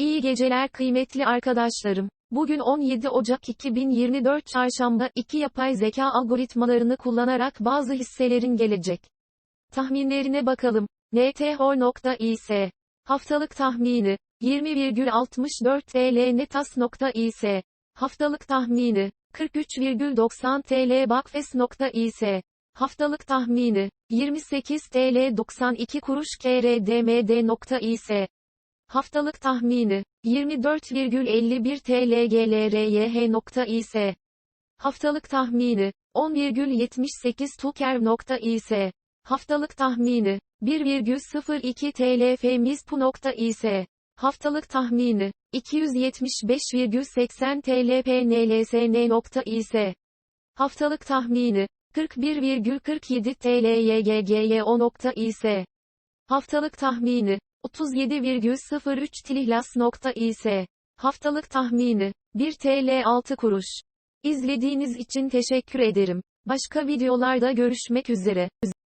İyi geceler kıymetli arkadaşlarım. Bugün 17 Ocak 2024 Çarşamba, iki yapay zeka algoritmalarını kullanarak bazı hisselerin gelecek. Tahminlerine bakalım. NTHOR.is Haftalık tahmini 20,64 TL Netas.is Haftalık tahmini 43,90 TL Bakfes.is Haftalık tahmini 28 TL 92 kuruş KRDMD.is Haftalık tahmini 24,51 TL GLRYH.is Haftalık tahmini 10,78 Tuker.is Haftalık tahmini 1,02 TL Femispu.is Haftalık tahmini 275,80 TL PNLSN.is Haftalık tahmini 41,47 TL YGGY.is Haftalık tahmini 37,03 Tilihlas.is Haftalık tahmini 1 TL 6 kuruş. İzlediğiniz için teşekkür ederim. Başka videolarda görüşmek üzere.